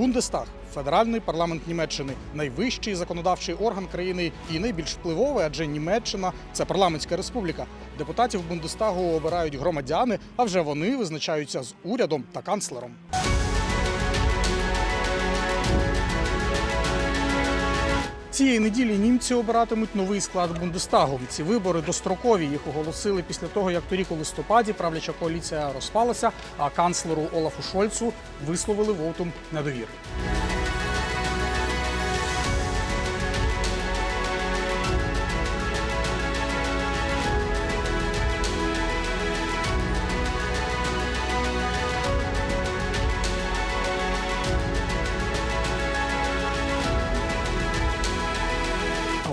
Бундестаг федеральний парламент Німеччини, найвищий законодавчий орган країни і найбільш впливовий, адже Німеччина це парламентська республіка. Депутатів Бундестагу обирають громадяни, а вже вони визначаються з урядом та канцлером. Цієї неділі німці обиратимуть новий склад Бундестагу. Ці вибори дострокові. Їх оголосили після того, як торік у листопаді правляча коаліція розпалася, а канцлеру Олафу Шольцу висловили вотум недовіри.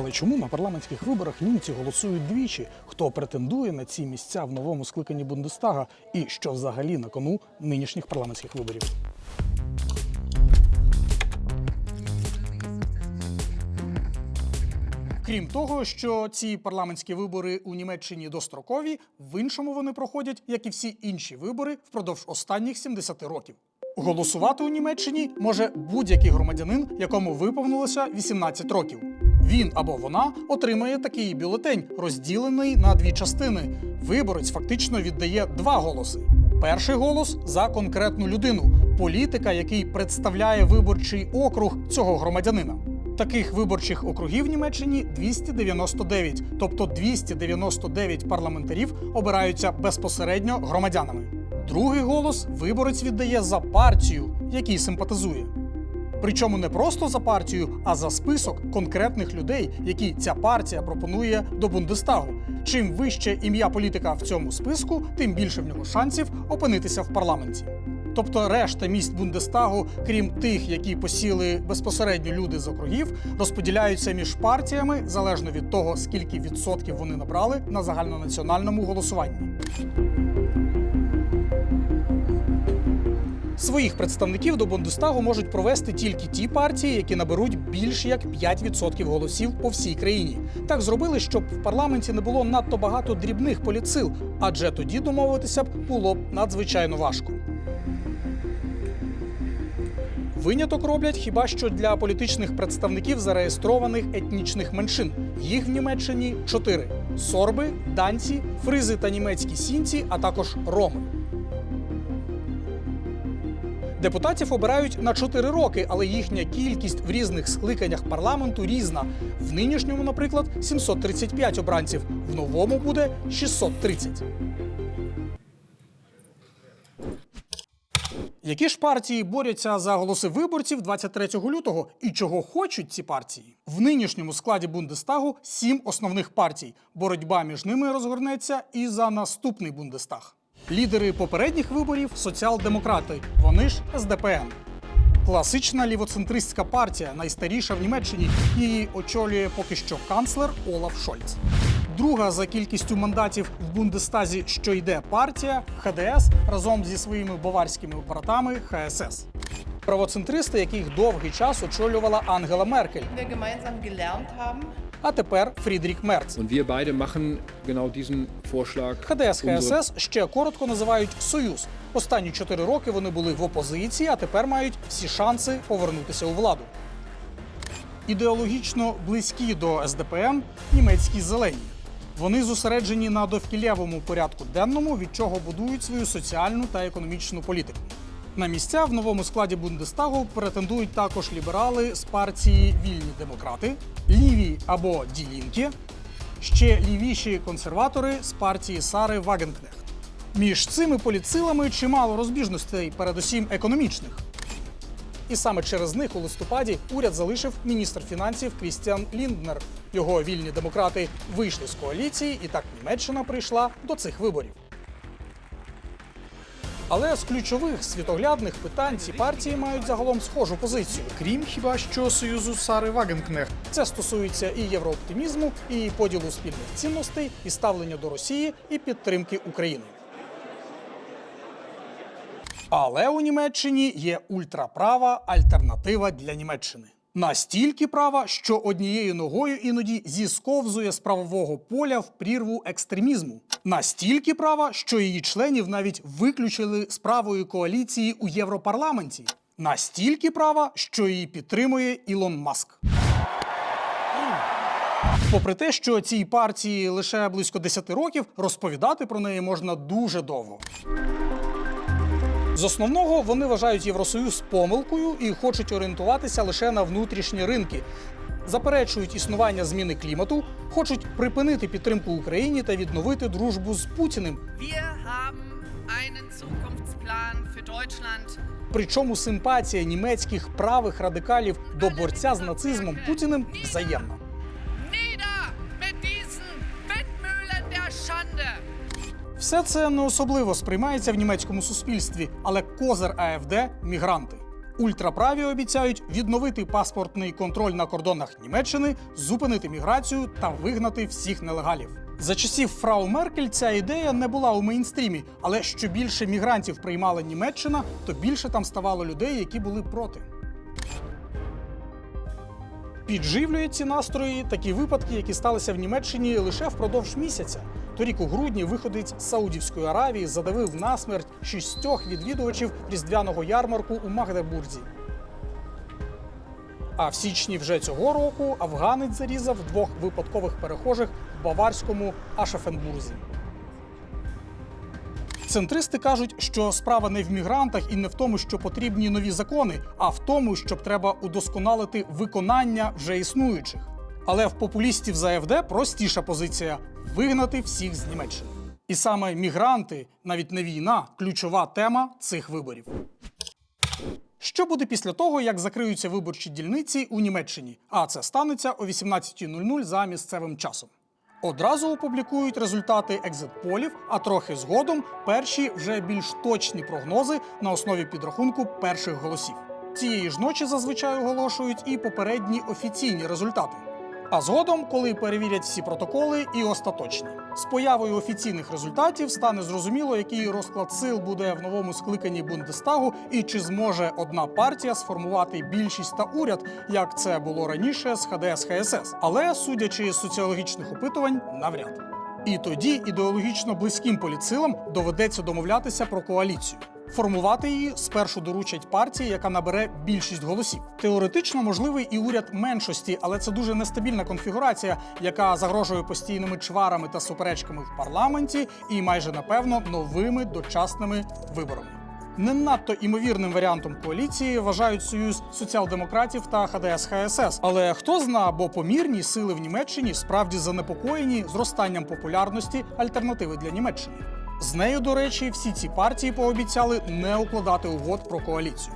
Але чому на парламентських виборах німці голосують двічі? Хто претендує на ці місця в новому скликанні Бундестага? І що взагалі на кону нинішніх парламентських виборів? Крім того, що ці парламентські вибори у Німеччині дострокові, в іншому вони проходять, як і всі інші вибори, впродовж останніх 70 років. Голосувати у Німеччині може будь-який громадянин, якому виповнилося 18 років. Він або вона отримає такий бюлетень, розділений на дві частини. Виборець фактично віддає два голоси. Перший голос за конкретну людину, політика, який представляє виборчий округ цього громадянина. Таких виборчих округів в Німеччині 299, тобто 299 парламентарів обираються безпосередньо громадянами. Другий голос виборець віддає за партію, якій симпатизує. Причому не просто за партію, а за список конкретних людей, які ця партія пропонує до Бундестагу. Чим вище ім'я політика в цьому списку, тим більше в нього шансів опинитися в парламенті. Тобто решта місць Бундестагу, крім тих, які посіли безпосередньо люди з округів, розподіляються між партіями залежно від того, скільки відсотків вони набрали на загальнонаціональному голосуванні. Своїх представників до Бундестагу можуть провести тільки ті партії, які наберуть більш як 5% голосів по всій країні. Так зробили, щоб в парламенті не було надто багато дрібних політсил, адже тоді домовитися б було б надзвичайно важко. Виняток роблять хіба що для політичних представників зареєстрованих етнічних меншин. Їх в Німеччині чотири: сорби, данці, фризи та німецькі сінці, а також роми. Депутатів обирають на 4 роки, але їхня кількість в різних скликаннях парламенту різна. В нинішньому, наприклад, 735 обранців, в новому буде 630. Які ж партії борються за голоси виборців 23 лютого і чого хочуть ці партії? В нинішньому складі Бундестагу сім основних партій. Боротьба між ними розгорнеться і за наступний Бундестаг. Лідери попередніх виборів соціал-демократи, вони ж СДПН. Класична лівоцентристська партія, найстаріша в Німеччині, її очолює поки що канцлер Олаф Шольц. Друга за кількістю мандатів в Бундестазі, що йде партія ХДС разом зі своїми баварськими братами ХСС. Правоцентристи, яких довгий час очолювала Ангела Меркель, а тепер Фрідрік Мерц. ХДС ХСС ще коротко називають Союз. Останні чотири роки вони були в опозиції, а тепер мають всі шанси повернутися у владу. Ідеологічно близькі до СДПН німецькі зелені. Вони зосереджені на довкіллєвому порядку денному, від чого будують свою соціальну та економічну політику. На місця в новому складі Бундестагу претендують також ліберали з партії Вільні демократи, ліві або Ділінки, ще лівіші консерватори з партії Сари Вагенкнехт. Між цими політсилами чимало розбіжностей, передусім економічних. І саме через них у листопаді уряд залишив міністр фінансів Крістіан Лінднер. Його вільні демократи вийшли з коаліції, і так Німеччина прийшла до цих виборів. Але з ключових світоглядних питань ці партії мають загалом схожу позицію, крім хіба що союзу Сари Вагенкнехт. Це стосується і єврооптимізму, і поділу спільних цінностей, і ставлення до Росії, і підтримки України. Але у Німеччині є ультраправа альтернатива для Німеччини. Настільки права, що однією ногою іноді зісковзує з правового поля в прірву екстремізму. Настільки права, що її членів навіть виключили з правої коаліції у Європарламенті. Настільки права, що її підтримує Ілон Маск. Попри те, що цій партії лише близько 10 років, розповідати про неї можна дуже довго. З основного вони вважають Євросоюз помилкою і хочуть орієнтуватися лише на внутрішні ринки. Заперечують існування зміни клімату, хочуть припинити підтримку Україні та відновити дружбу з Путіним. Причому симпатія німецьких правих радикалів до борця з нацизмом Путіним взаємна. Все це не особливо сприймається в німецькому суспільстві, але козир АФД мігранти. Ультраправі обіцяють відновити паспортний контроль на кордонах Німеччини, зупинити міграцію та вигнати всіх нелегалів. За часів Фрау Меркель ця ідея не була у мейнстрімі, але що більше мігрантів приймала Німеччина, то більше там ставало людей, які були проти. Підживлює ці настрої такі випадки, які сталися в Німеччині лише впродовж місяця. Торік у грудні виходець з Саудівської Аравії задавив насмерть шістьох відвідувачів різдвяного ярмарку у Магдебурзі. А в січні вже цього року афганець зарізав двох випадкових перехожих в баварському Ашефенбурзі. Центристи кажуть, що справа не в мігрантах і не в тому, що потрібні нові закони, а в тому, щоб треба удосконалити виконання вже існуючих. Але в популістів за АФД простіша позиція вигнати всіх з Німеччини. І саме мігранти, навіть не війна, ключова тема цих виборів. Що буде після того, як закриються виборчі дільниці у Німеччині? А це станеться о 18.00 за місцевим часом. Одразу опублікують результати екзит-полів, а трохи згодом перші вже більш точні прогнози на основі підрахунку перших голосів. Цієї ж ночі зазвичай оголошують і попередні офіційні результати. А згодом, коли перевірять всі протоколи і остаточні. З появою офіційних результатів стане зрозуміло, який розклад сил буде в новому скликанні Бундестагу і чи зможе одна партія сформувати більшість та уряд, як це було раніше з ХДС ХСС. Але судячи з соціологічних опитувань, навряд. І тоді ідеологічно близьким політсилам доведеться домовлятися про коаліцію. Формувати її спершу доручать партії, яка набере більшість голосів. Теоретично можливий і уряд меншості, але це дуже нестабільна конфігурація, яка загрожує постійними чварами та суперечками в парламенті і майже напевно новими дочасними виборами. Не надто імовірним варіантом коаліції вважають союз соціал-демократів та ХДС ХСС. Але хто зна, бо помірні сили в Німеччині справді занепокоєні зростанням популярності альтернативи для Німеччини. З нею, до речі, всі ці партії пообіцяли не укладати угод про коаліцію.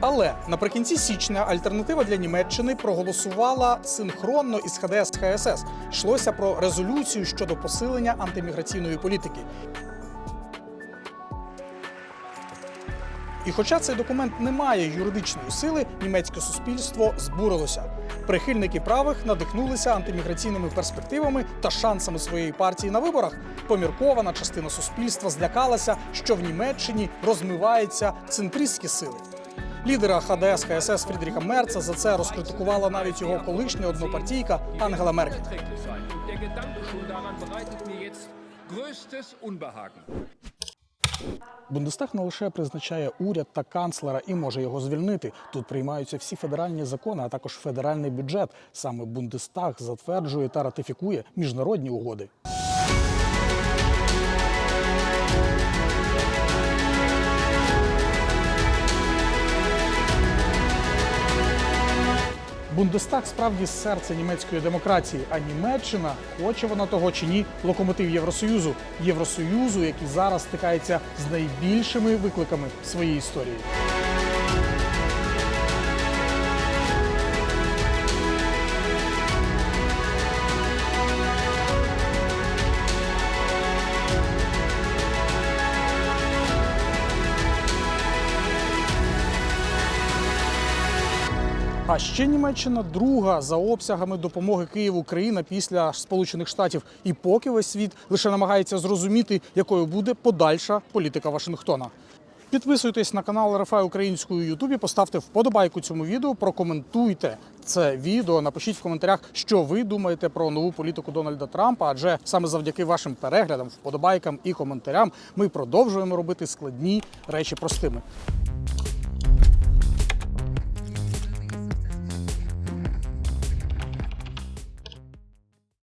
Але наприкінці січня альтернатива для Німеччини проголосувала синхронно із ХДС ХСС. Йшлося про резолюцію щодо посилення антиміграційної політики. І хоча цей документ не має юридичної сили, німецьке суспільство збурилося. Прихильники правих надихнулися антиміграційними перспективами та шансами своєї партії на виборах. Поміркована частина суспільства злякалася, що в Німеччині розмиваються центристські сили. Лідера ХДС ХСС Фрідріха Мерца за це розкритикувала навіть його колишня однопартійка Ангела Меркель. größtes. Бундестаг не лише призначає уряд та канцлера і може його звільнити. Тут приймаються всі федеральні закони, а також федеральний бюджет. Саме Бундестаг затверджує та ратифікує міжнародні угоди. Бундестаг справді серце німецької демократії, а Німеччина, хоче вона того чи ні, локомотив Євросоюзу. Євросоюзу, який зараз стикається з найбільшими викликами своєї історії. А ще Німеччина друга за обсягами допомоги Києву країна після Сполучених Штатів. І поки весь світ лише намагається зрозуміти, якою буде подальша політика Вашингтона. Підписуйтесь на канал РФА українською Ютубі, поставте вподобайку цьому відео, прокоментуйте це відео. Напишіть в коментарях, що ви думаєте про нову політику Дональда Трампа. Адже саме завдяки вашим переглядам, вподобайкам і коментарям ми продовжуємо робити складні речі простими.